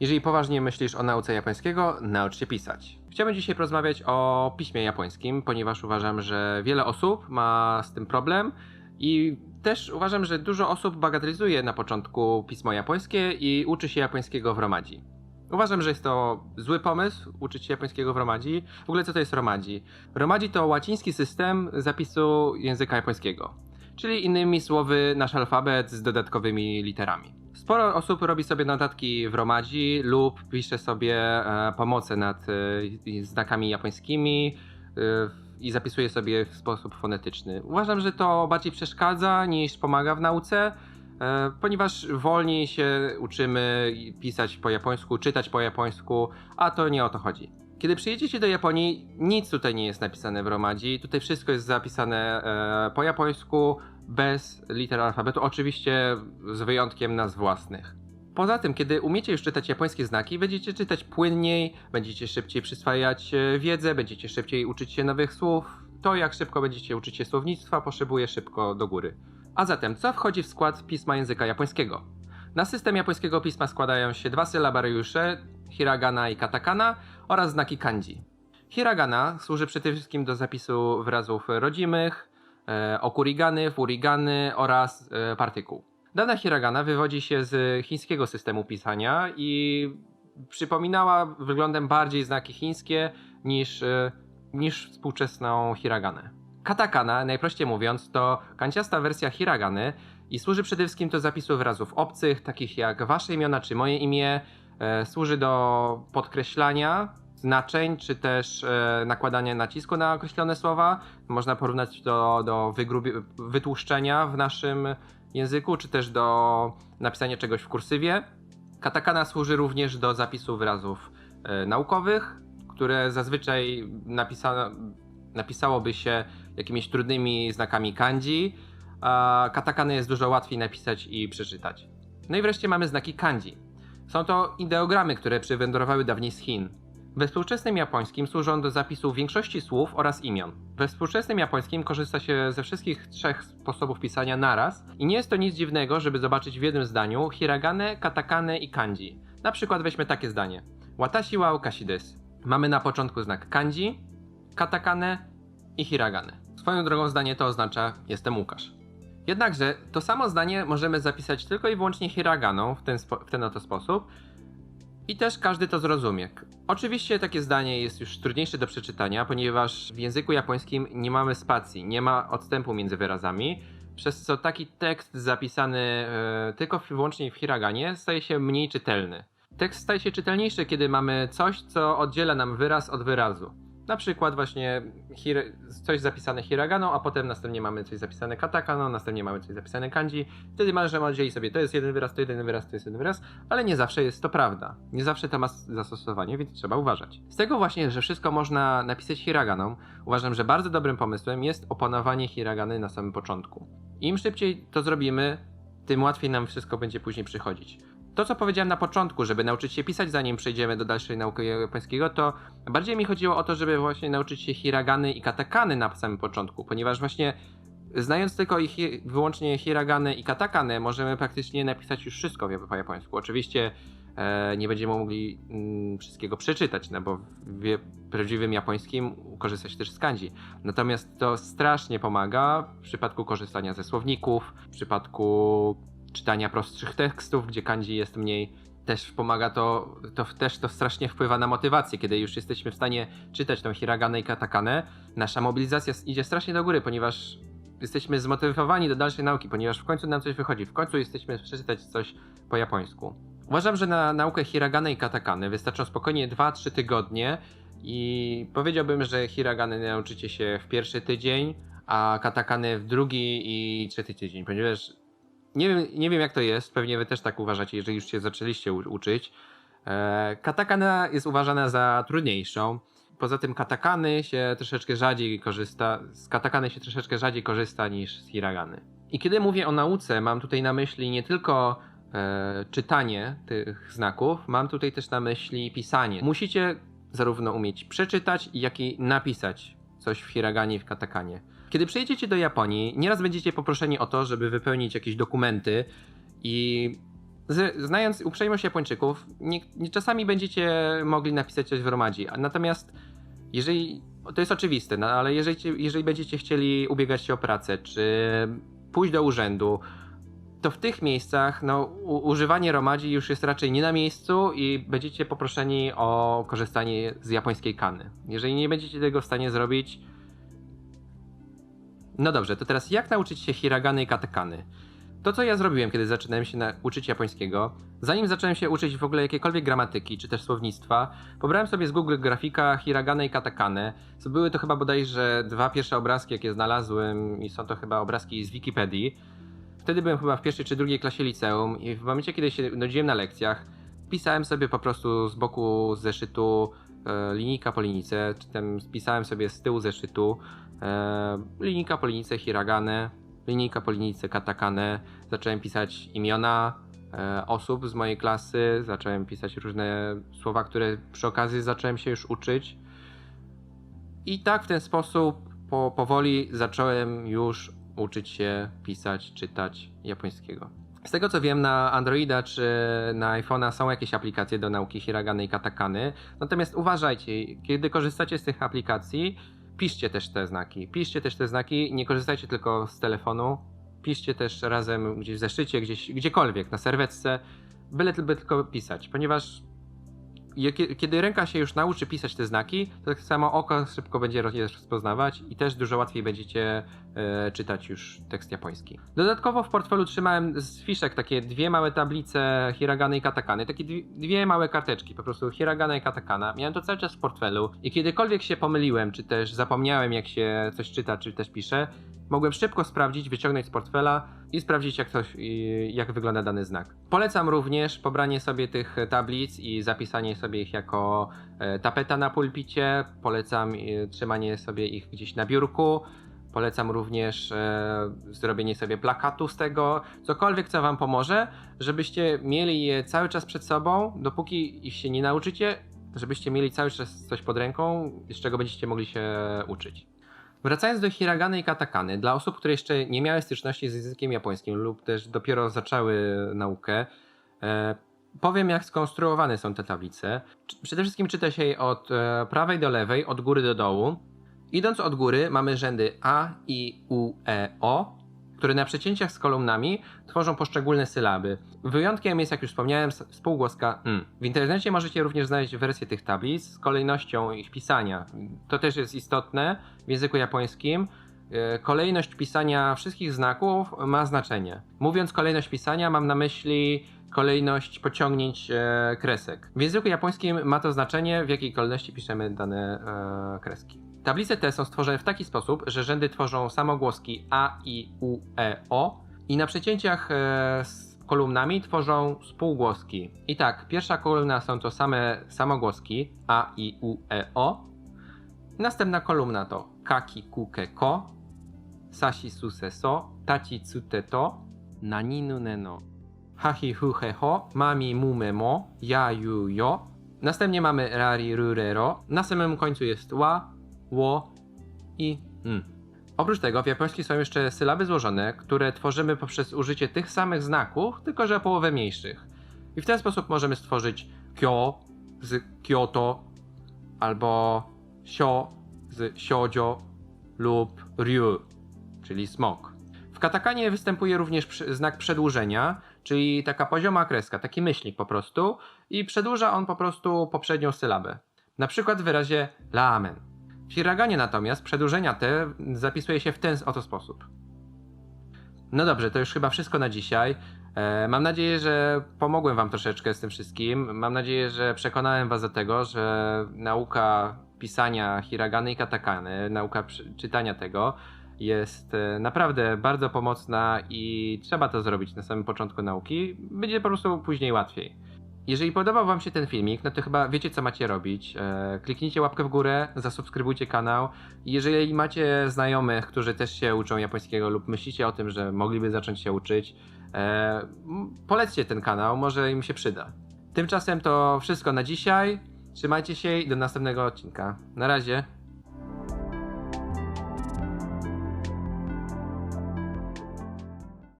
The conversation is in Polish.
Jeżeli poważnie myślisz o nauce japońskiego, naucz się pisać. Chciałbym dzisiaj porozmawiać o piśmie japońskim, ponieważ uważam, że wiele osób ma z tym problem i też uważam, że dużo osób bagatelizuje na początku pismo japońskie i uczy się japońskiego w Romadzi. Uważam, że jest to zły pomysł uczyć się japońskiego w Romadzi. W ogóle co to jest Romadzi? Romadzi to łaciński system zapisu języka japońskiego, czyli innymi słowy nasz alfabet z dodatkowymi literami. Sporo osób robi sobie notatki w Romadzi lub pisze sobie e, pomoce nad e, znakami japońskimi e, i zapisuje sobie w sposób fonetyczny. Uważam, że to bardziej przeszkadza niż pomaga w nauce, e, ponieważ wolniej się uczymy pisać po japońsku, czytać po japońsku, a to nie o to chodzi. Kiedy przyjedziecie do Japonii, nic tutaj nie jest napisane w Romadzi. Tutaj wszystko jest zapisane po japońsku, bez liter alfabetu, oczywiście z wyjątkiem nazw własnych. Poza tym, kiedy umiecie już czytać japońskie znaki, będziecie czytać płynniej, będziecie szybciej przyswajać e, wiedzę, będziecie szybciej uczyć się nowych słów. To, jak szybko będziecie uczyć się słownictwa, poszybuje szybko do góry. A zatem, co wchodzi w skład pisma języka japońskiego? Na system japońskiego pisma składają się dwa sylabariusze, hiragana i katakana oraz znaki kanji. Hiragana służy przede wszystkim do zapisu wyrazów rodzimych, okurigany, furigany oraz e, partykuł. Dana hiragana wywodzi się z chińskiego systemu pisania i przypominała wyglądem bardziej znaki chińskie niż, e, niż współczesną hiraganę. Katakana, najprościej mówiąc, to kanciasta wersja hiragany i służy przede wszystkim do zapisu wyrazów obcych, takich jak wasze imiona czy moje imię. E, służy do podkreślania znaczeń, czy też e, nakładania nacisku na określone słowa. Można porównać do, do wygrubi- wytłuszczenia w naszym języku, czy też do napisania czegoś w kursywie. Katakana służy również do zapisu wyrazów e, naukowych, które zazwyczaj napisa- napisałoby się jakimiś trudnymi znakami kanji, katakany jest dużo łatwiej napisać i przeczytać. No i wreszcie mamy znaki kanji. Są to ideogramy, które przywędrowały dawniej z Chin. We współczesnym japońskim służą do zapisu większości słów oraz imion. We współczesnym japońskim korzysta się ze wszystkich trzech sposobów pisania naraz i nie jest to nic dziwnego, żeby zobaczyć w jednym zdaniu hiragane, katakane i kanji. Na przykład weźmy takie zdanie. Watashi wa okashi desu. Mamy na początku znak kanji, katakane i hiragane. Swoją drogą zdanie to oznacza jestem Łukasz. Jednakże to samo zdanie możemy zapisać tylko i wyłącznie hiraganą w ten, w ten oto sposób i też każdy to zrozumie. Oczywiście takie zdanie jest już trudniejsze do przeczytania, ponieważ w języku japońskim nie mamy spacji, nie ma odstępu między wyrazami, przez co taki tekst zapisany e, tylko i wyłącznie w hiraganie staje się mniej czytelny. Tekst staje się czytelniejszy, kiedy mamy coś, co oddziela nam wyraz od wyrazu. Na przykład właśnie hir- coś zapisane hiraganą, a potem następnie mamy coś zapisane katakaną, następnie mamy coś zapisane kanji. Wtedy możemy oddzielić sobie, to jest jeden wyraz, to jeden wyraz, to jest jeden wyraz, ale nie zawsze jest to prawda. Nie zawsze to ma zastosowanie, więc trzeba uważać. Z tego właśnie, że wszystko można napisać hiraganą, uważam, że bardzo dobrym pomysłem jest opanowanie hiragany na samym początku. Im szybciej to zrobimy, tym łatwiej nam wszystko będzie później przychodzić. To, co powiedziałem na początku, żeby nauczyć się pisać, zanim przejdziemy do dalszej nauki japońskiego, to bardziej mi chodziło o to, żeby właśnie nauczyć się hiragany i katakany na samym początku, ponieważ właśnie znając tylko ich wyłącznie hiragany i katakany, możemy praktycznie napisać już wszystko po japońsku. Oczywiście e, nie będziemy mogli mm, wszystkiego przeczytać, no bo w prawdziwym japońskim korzysta się też z kanji. Natomiast to strasznie pomaga w przypadku korzystania ze słowników, w przypadku czytania prostszych tekstów, gdzie kanji jest mniej. Też pomaga to, to też to strasznie wpływa na motywację, kiedy już jesteśmy w stanie czytać tą hiraganę i katakanę. Nasza mobilizacja idzie strasznie do góry, ponieważ jesteśmy zmotywowani do dalszej nauki, ponieważ w końcu nam coś wychodzi, w końcu jesteśmy przeczytać coś po japońsku. Uważam, że na naukę hiragany i katakany wystarczą spokojnie 2-3 tygodnie i powiedziałbym, że hiragany nauczycie się w pierwszy tydzień, a katakany w drugi i trzeci tydzień, ponieważ nie wiem, nie wiem jak to jest, pewnie wy też tak uważacie, jeżeli już się zaczęliście uczyć. E, katakana jest uważana za trudniejszą. Poza tym katakany się troszeczkę rzadziej korzysta, z katakany się troszeczkę rzadziej korzysta niż z hiragany. I kiedy mówię o nauce, mam tutaj na myśli nie tylko e, czytanie tych znaków, mam tutaj też na myśli pisanie. Musicie zarówno umieć przeczytać, jak i napisać coś w hiraganie i w katakanie. Kiedy przyjedziecie do Japonii, nieraz będziecie poproszeni o to, żeby wypełnić jakieś dokumenty i znając uprzejmość Japończyków, nie, nie czasami będziecie mogli napisać coś w romadzi. A Natomiast jeżeli, to jest oczywiste, no, ale jeżeli, jeżeli będziecie chcieli ubiegać się o pracę, czy pójść do urzędu, to w tych miejscach no, używanie romadzi już jest raczej nie na miejscu i będziecie poproszeni o korzystanie z japońskiej kany. Jeżeli nie będziecie tego w stanie zrobić, no dobrze, to teraz jak nauczyć się hiragany i katakany? To, co ja zrobiłem, kiedy zaczynałem się uczyć japońskiego, zanim zacząłem się uczyć w ogóle jakiejkolwiek gramatyki, czy też słownictwa, pobrałem sobie z Google grafika hiragane i katakane. Były to chyba bodajże dwa pierwsze obrazki, jakie znalazłem i są to chyba obrazki z Wikipedii. Wtedy byłem chyba w pierwszej czy drugiej klasie liceum i w momencie, kiedy się nudziłem na lekcjach, pisałem sobie po prostu z boku zeszytu e, linijka po linijce, czy tam spisałem sobie z tyłu zeszytu e, linijka po linijce hiragane, linijka po linijce katakane. Zacząłem pisać imiona e, osób z mojej klasy, zacząłem pisać różne słowa, które przy okazji zacząłem się już uczyć. I tak w ten sposób po, powoli zacząłem już uczyć się pisać, czytać japońskiego. Z tego co wiem, na Androida czy na iPhone'a są jakieś aplikacje do nauki hiragany i katakany. Natomiast uważajcie, kiedy korzystacie z tych aplikacji, piszcie też te znaki. Piszcie też te znaki, nie korzystajcie tylko z telefonu. Piszcie też razem gdzieś w zeszycie, gdzieś, gdziekolwiek, na serwetce, byle, byle tylko pisać, ponieważ kiedy ręka się już nauczy pisać te znaki, to tak samo oko szybko będzie rozpoznawać i też dużo łatwiej będziecie e, czytać już tekst japoński. Dodatkowo w portfelu trzymałem z fiszek takie dwie małe tablice hiragany i katakany, takie dwie małe karteczki, po prostu hiragana i katakana. Miałem to cały czas w portfelu i kiedykolwiek się pomyliłem, czy też zapomniałem jak się coś czyta, czy też pisze, mogłem szybko sprawdzić, wyciągnąć z portfela i sprawdzić, jak, i- jak wygląda dany znak. Polecam również pobranie sobie tych tablic i zapisanie sobie ich jako e, tapeta na pulpicie. Polecam e, trzymanie sobie ich gdzieś na biurku. Polecam również e, zrobienie sobie plakatu z tego, cokolwiek co Wam pomoże, żebyście mieli je cały czas przed sobą, dopóki ich się nie nauczycie, żebyście mieli cały czas coś pod ręką, z czego będziecie mogli się uczyć. Wracając do hiragany i katakany, dla osób, które jeszcze nie miały styczności z językiem japońskim lub też dopiero zaczęły naukę, e, powiem jak skonstruowane są te tablice. Przede wszystkim czyta się je od e, prawej do lewej, od góry do dołu. Idąc od góry mamy rzędy A, I, U, E, O, które na przecięciach z kolumnami tworzą poszczególne sylaby. Wyjątkiem jest, jak już wspomniałem, spółgłoska m. W internecie możecie również znaleźć wersję tych tablic z kolejnością ich pisania. To też jest istotne w języku japońskim. E, Kolejność pisania wszystkich znaków ma znaczenie. Mówiąc kolejność pisania, mam na myśli kolejność pociągnięć e, kresek. W języku japońskim ma to znaczenie, w jakiej kolejności piszemy dane e, kreski. Tablice te są stworzone w taki sposób, że rzędy tworzą samogłoski A, I, U, E, O i na przecięciach e, z kolumnami tworzą spółgłoski. I tak, pierwsza kolumna są to same samogłoski A, I, U, E, O. Następna kolumna to kaki, kuke, ko, sashi, suse, so, tachi, tsute, to, nani, nune, no, hahi, hu, he, ho, mami, mume, mo, ja, yu, yo. Następnie mamy rari, ru, re, ro. Na samym końcu jest wa, wo i n. Oprócz tego w japońskim są jeszcze sylaby złożone, które tworzymy poprzez użycie tych samych znaków, tylko że o połowę mniejszych. I w ten sposób możemy stworzyć kyo z Kyoto albo sio z siojo lub ryu, czyli smok. W katakanie występuje również znak przedłużenia, czyli taka pozioma kreska, taki myślnik po prostu i przedłuża on po prostu poprzednią sylabę. Na przykład w wyrazie ramen. Hiraganie natomiast przedłużenia te zapisuje się w ten oto sposób. No dobrze, to już chyba wszystko na dzisiaj. E, Mam nadzieję, że pomogłem Wam troszeczkę z tym wszystkim. Mam nadzieję, że przekonałem Was do tego, że nauka pisania hiragany i katakany, nauka czytania tego jest e, naprawdę bardzo pomocna i trzeba to zrobić na samym początku nauki. Będzie po prostu później łatwiej. Jeżeli podobał Wam się ten filmik, no to chyba wiecie co macie robić. E, kliknijcie łapkę w górę, zasubskrybujcie kanał. Jeżeli macie znajomych, którzy też się uczą japońskiego lub myślicie o tym, że mogliby zacząć się uczyć, e, polećcie ten kanał, może im się przyda. Tymczasem to wszystko na dzisiaj. Trzymajcie się i do następnego odcinka. Na razie.